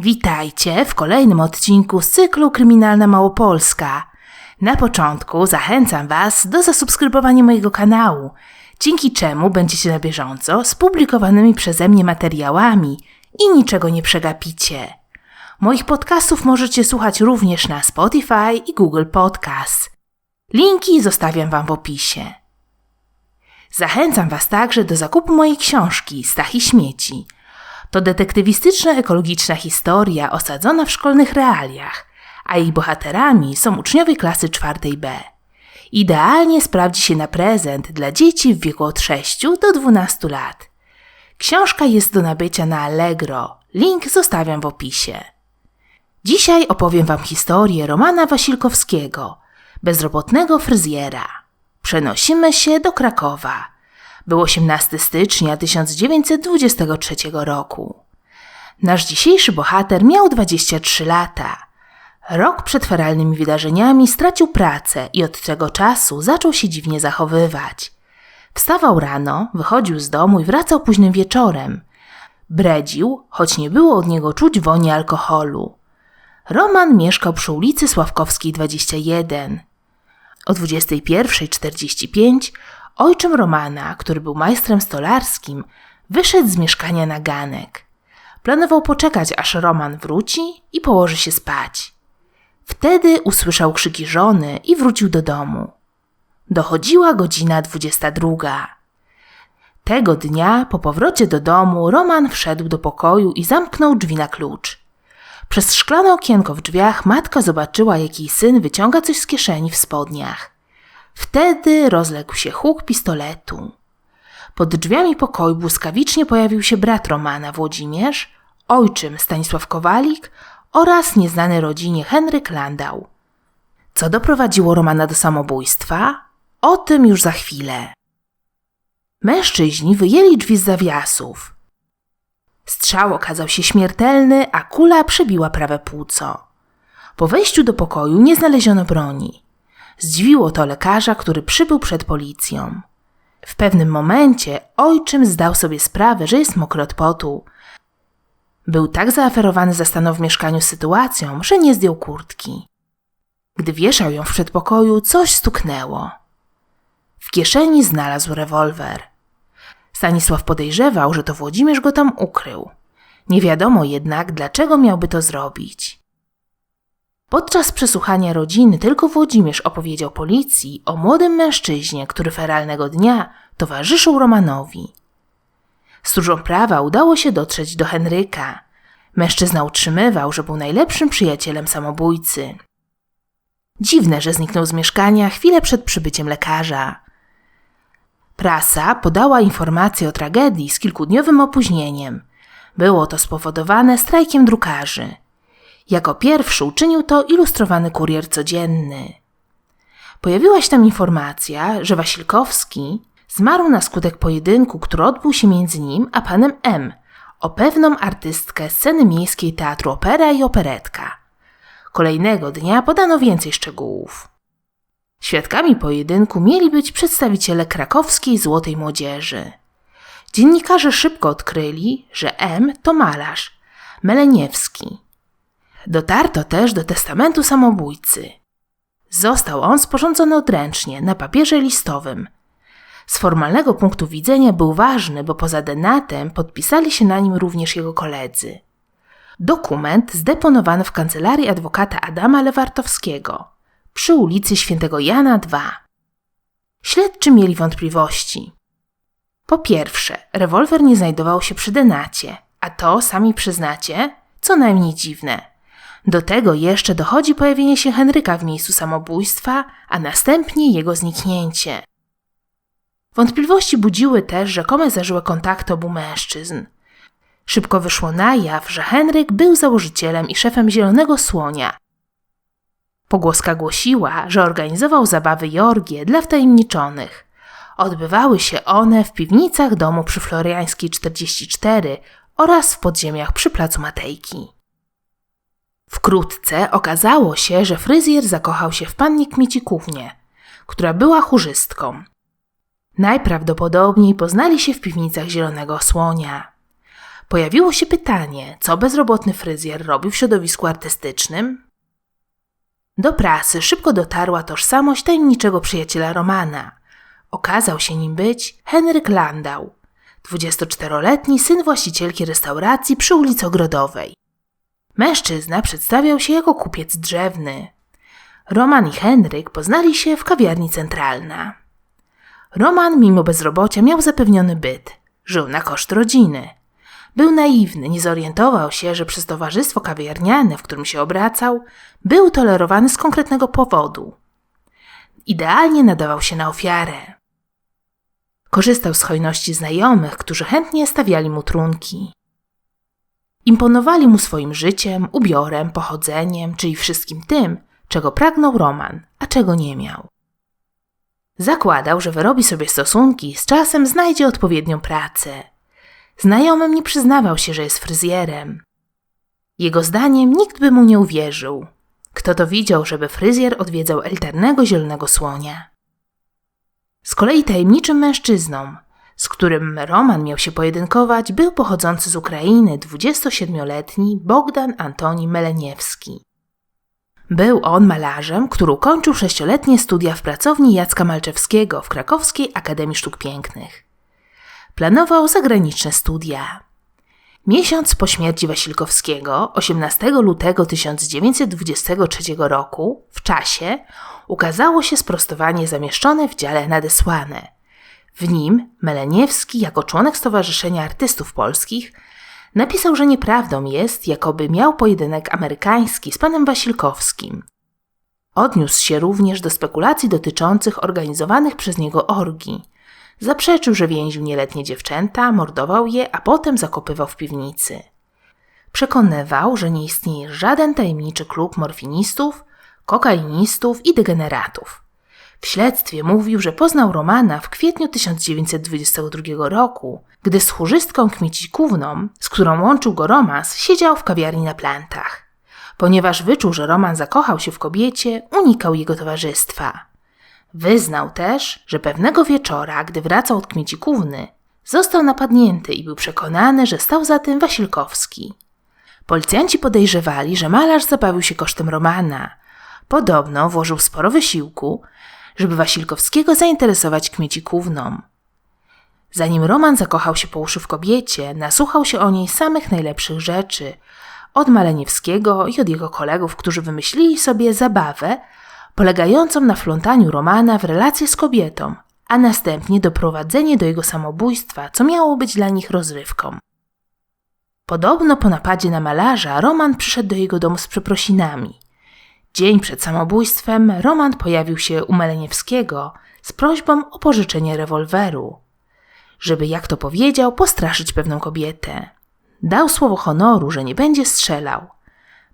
Witajcie w kolejnym odcinku z cyklu Kryminalna Małopolska. Na początku zachęcam Was do zasubskrybowania mojego kanału, dzięki czemu będziecie na bieżąco z publikowanymi przeze mnie materiałami i niczego nie przegapicie. Moich podcastów możecie słuchać również na Spotify i Google Podcast. Linki zostawiam Wam w opisie. Zachęcam Was także do zakupu mojej książki Stach i śmieci. To detektywistyczno-ekologiczna historia osadzona w szkolnych realiach, a jej bohaterami są uczniowie klasy czwartej B. Idealnie sprawdzi się na prezent dla dzieci w wieku od 6 do 12 lat. Książka jest do nabycia na Allegro. Link zostawiam w opisie. Dzisiaj opowiem Wam historię Romana Wasilkowskiego, bezrobotnego fryzjera. Przenosimy się do Krakowa. Był 18 stycznia 1923 roku. Nasz dzisiejszy bohater miał 23 lata. Rok przed feralnymi wydarzeniami stracił pracę i od tego czasu zaczął się dziwnie zachowywać. Wstawał rano, wychodził z domu i wracał późnym wieczorem. Bredził, choć nie było od niego czuć woni alkoholu. Roman mieszkał przy ulicy Sławkowskiej 21. O 21.45 ojczym Romana, który był majstrem stolarskim, wyszedł z mieszkania na ganek. Planował poczekać, aż Roman wróci i położy się spać. Wtedy usłyszał krzyki żony i wrócił do domu. Dochodziła godzina 22. Tego dnia, po powrocie do domu, Roman wszedł do pokoju i zamknął drzwi na klucz. Przez szklane okienko w drzwiach matka zobaczyła, jak jej syn wyciąga coś z kieszeni w spodniach. Wtedy rozległ się huk pistoletu. Pod drzwiami pokoju błyskawicznie pojawił się brat Romana Włodzimierz, ojczym Stanisław Kowalik oraz nieznany rodzinie Henryk Landau. Co doprowadziło Romana do samobójstwa? O tym już za chwilę. Mężczyźni wyjęli drzwi z zawiasów. Strzał okazał się śmiertelny, a kula przebiła prawe płuco. Po wejściu do pokoju nie znaleziono broni. Zdziwiło to lekarza, który przybył przed policją. W pewnym momencie ojczym zdał sobie sprawę, że jest mokry od potu. Był tak zaaferowany zastanął w mieszkaniu sytuacją, że nie zdjął kurtki. Gdy wieszał ją w przedpokoju, coś stuknęło. W kieszeni znalazł rewolwer. Stanisław podejrzewał, że to Włodzimierz go tam ukrył. Nie wiadomo jednak, dlaczego miałby to zrobić. Podczas przesłuchania rodziny tylko Włodzimierz opowiedział policji o młodym mężczyźnie, który feralnego dnia towarzyszył Romanowi. Stróżom prawa udało się dotrzeć do Henryka. Mężczyzna utrzymywał, że był najlepszym przyjacielem samobójcy. Dziwne, że zniknął z mieszkania chwilę przed przybyciem lekarza. Prasa podała informację o tragedii z kilkudniowym opóźnieniem. Było to spowodowane strajkiem drukarzy. Jako pierwszy uczynił to ilustrowany kurier codzienny. Pojawiła się tam informacja, że Wasilkowski zmarł na skutek pojedynku, który odbył się między nim a panem M, o pewną artystkę sceny miejskiej teatru opera i operetka. Kolejnego dnia podano więcej szczegółów. Świadkami pojedynku mieli być przedstawiciele krakowskiej złotej młodzieży. Dziennikarze szybko odkryli, że M to malarz, Meleniewski. Dotarto też do testamentu samobójcy. Został on sporządzony odręcznie, na papierze listowym. Z formalnego punktu widzenia był ważny, bo poza denatem podpisali się na nim również jego koledzy. Dokument zdeponowano w kancelarii adwokata Adama Lewartowskiego przy ulicy Świętego Jana II. Śledczy mieli wątpliwości. Po pierwsze, rewolwer nie znajdował się przy denacie, a to, sami przyznacie, co najmniej dziwne. Do tego jeszcze dochodzi pojawienie się Henryka w miejscu samobójstwa, a następnie jego zniknięcie. Wątpliwości budziły też rzekome zażyłe kontakty obu mężczyzn. Szybko wyszło na jaw, że Henryk był założycielem i szefem Zielonego Słonia. Pogłoska głosiła, że organizował zabawy i orgie dla wtajemniczonych. Odbywały się one w piwnicach domu przy Floriańskiej 44 oraz w podziemiach przy Placu Matejki. Wkrótce okazało się, że fryzjer zakochał się w pannie Kmiecikównie, która była chórzystką. Najprawdopodobniej poznali się w piwnicach Zielonego Słonia. Pojawiło się pytanie, co bezrobotny fryzjer robił w środowisku artystycznym? Do prasy szybko dotarła tożsamość tajemniczego przyjaciela Romana. Okazał się nim być Henryk Landau, 24-letni syn właścicielki restauracji przy ulicy Ogrodowej. Mężczyzna przedstawiał się jako kupiec drzewny. Roman i Henryk poznali się w kawiarni centralna. Roman, mimo bezrobocia, miał zapewniony byt. Żył na koszt rodziny. Był naiwny, nie zorientował się, że przez towarzystwo kawiarniane, w którym się obracał, był tolerowany z konkretnego powodu. Idealnie nadawał się na ofiarę. Korzystał z hojności znajomych, którzy chętnie stawiali mu trunki. Imponowali mu swoim życiem, ubiorem, pochodzeniem, czyli wszystkim tym, czego pragnął Roman, a czego nie miał. Zakładał, że wyrobi sobie stosunki, z czasem znajdzie odpowiednią pracę. Znajomym nie przyznawał się, że jest fryzjerem. Jego zdaniem nikt by mu nie uwierzył. Kto to widział, żeby fryzjer odwiedzał elitarnego zielonego słonia? Z kolei tajemniczym mężczyzną, z którym Roman miał się pojedynkować, był pochodzący z Ukrainy 27-letni Bogdan Antoni Meleniewski. Był on malarzem, który ukończył sześcioletnie studia w pracowni Jacka Malczewskiego w Krakowskiej Akademii Sztuk Pięknych. Planował zagraniczne studia. Miesiąc po śmierci Wasilkowskiego, 18 lutego 1923 roku, w czasie, ukazało się sprostowanie zamieszczone w dziale nadesłane. W nim Meleniewski, jako członek Stowarzyszenia Artystów Polskich, napisał, że nieprawdą jest, jakoby miał pojedynek amerykański z panem Wasilkowskim. Odniósł się również do spekulacji dotyczących organizowanych przez niego orgii. Zaprzeczył, że więził nieletnie dziewczęta, mordował je, a potem zakopywał w piwnicy. Przekonywał, że nie istnieje żaden tajemniczy klub morfinistów, kokainistów i degeneratów. W śledztwie mówił, że poznał Romana w kwietniu 1922 roku, gdy z chórzystką Kmiecikówną, z którą łączył go romans, siedział w kawiarni na plantach. Ponieważ wyczuł, że Roman zakochał się w kobiecie, unikał jego towarzystwa. Wyznał też, że pewnego wieczora, gdy wracał od Kmiecikówny, został napadnięty i był przekonany, że stał za tym Wasilkowski. Policjanci podejrzewali, że malarz zabawił się kosztem Romana. Podobno włożył sporo wysiłku, żeby Wasilkowskiego zainteresować Kmiecikówną. Zanim Roman zakochał się po uszy w kobiecie, nasłuchał się o niej samych najlepszych rzeczy, od Maleniewskiego i od jego kolegów, którzy wymyślili sobie zabawę polegającą na flątaniu Romana w relacje z kobietą, a następnie doprowadzenie do jego samobójstwa, co miało być dla nich rozrywką. Podobno po napadzie na malarza Roman przyszedł do jego domu z przeprosinami. Dzień przed samobójstwem Roman pojawił się u Meleniewskiego z prośbą o pożyczenie rewolweru, żeby, jak to powiedział, postraszyć pewną kobietę. Dał słowo honoru, że nie będzie strzelał.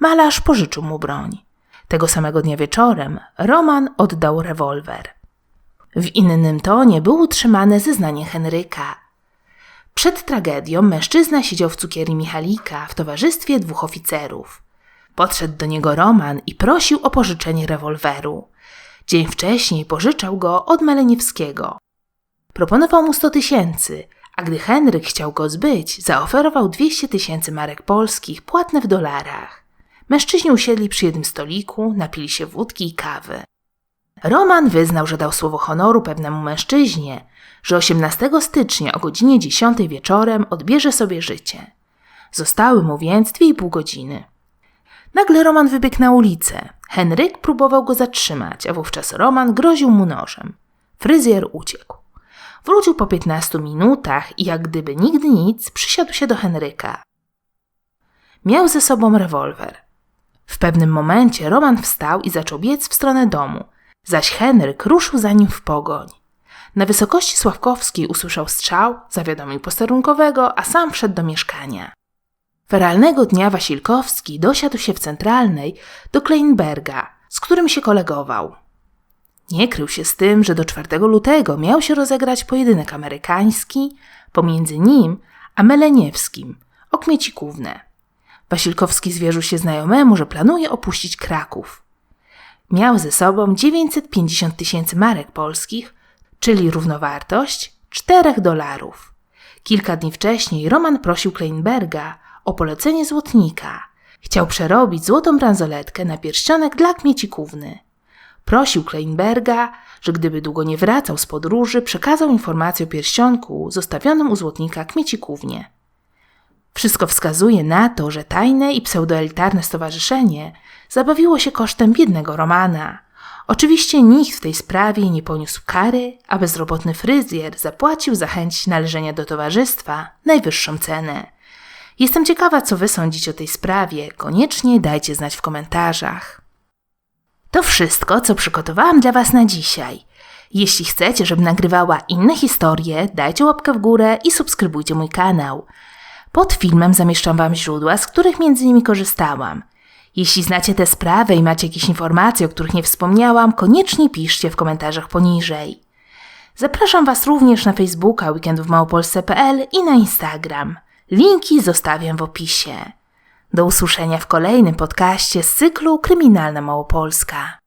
Malarz pożyczył mu broń. Tego samego dnia wieczorem Roman oddał rewolwer. W innym tonie było utrzymane zeznanie Henryka. Przed tragedią mężczyzna siedział w cukierni Michalika w towarzystwie dwóch oficerów. Podszedł do niego Roman i prosił o pożyczenie rewolweru. Dzień wcześniej pożyczał go od Meleniewskiego. Proponował mu 100 tysięcy, a gdy Henryk chciał go zbyć, zaoferował 200 tysięcy marek polskich płatne w dolarach. Mężczyźni usiedli przy jednym stoliku, napili się wódki i kawy. Roman wyznał, że dał słowo honoru pewnemu mężczyźnie, że 18 stycznia o godzinie 10 wieczorem odbierze sobie życie. Zostały mu więc 2,5 godziny. Nagle Roman wybiegł na ulicę. Henryk próbował go zatrzymać, a wówczas Roman groził mu nożem. Fryzjer uciekł. Wrócił po 15 minutach i jak gdyby nigdy nic przysiadł się do Henryka. Miał ze sobą rewolwer. W pewnym momencie Roman wstał i zaczął biec w stronę domu, zaś Henryk ruszył za nim w pogoń. Na wysokości Sławkowskiej usłyszał strzał, zawiadomił posterunkowego, a sam wszedł do mieszkania. Feralnego dnia Wasilkowski dosiadł się w centralnej do Kleinberga, z którym się kolegował. Nie krył się z tym, że do 4 lutego miał się rozegrać pojedynek amerykański pomiędzy nim a Meleniewskim o Kmiecikównę. Wasilkowski zwierzył się znajomemu, że planuje opuścić Kraków. Miał ze sobą 950 tysięcy marek polskich, czyli równowartość 4 dolarów. Kilka dni wcześniej Roman prosił Kleinberga o polecenie złotnika. Chciał przerobić złotą bransoletkę na pierścionek dla kmiecikówny. Prosił Kleinberga, że gdyby długo nie wracał z podróży, przekazał informację o pierścionku zostawionym u złotnika kmiecikównie. Wszystko wskazuje na to, że tajne i pseudoelitarne stowarzyszenie zabawiło się kosztem biednego Romana. Oczywiście nikt w tej sprawie nie poniósł kary, a bezrobotny fryzjer zapłacił za chęć należenia do towarzystwa najwyższą cenę. Jestem ciekawa, co wy sądzicie o tej sprawie. Koniecznie dajcie znać w komentarzach. To wszystko, co przygotowałam dla Was na dzisiaj. Jeśli chcecie, żebym nagrywała inne historie, dajcie łapkę w górę i subskrybujcie mój kanał. Pod filmem zamieszczam Wam źródła, z których między innymi korzystałam. Jeśli znacie tę sprawę i macie jakieś informacje, o których nie wspomniałam, koniecznie piszcie w komentarzach poniżej. Zapraszam Was również na Facebooka weekendowmałopolsce.pl i na Instagram. Linki zostawiam w opisie. Do usłyszenia w kolejnym podcaście z cyklu Kryminalna Małopolska.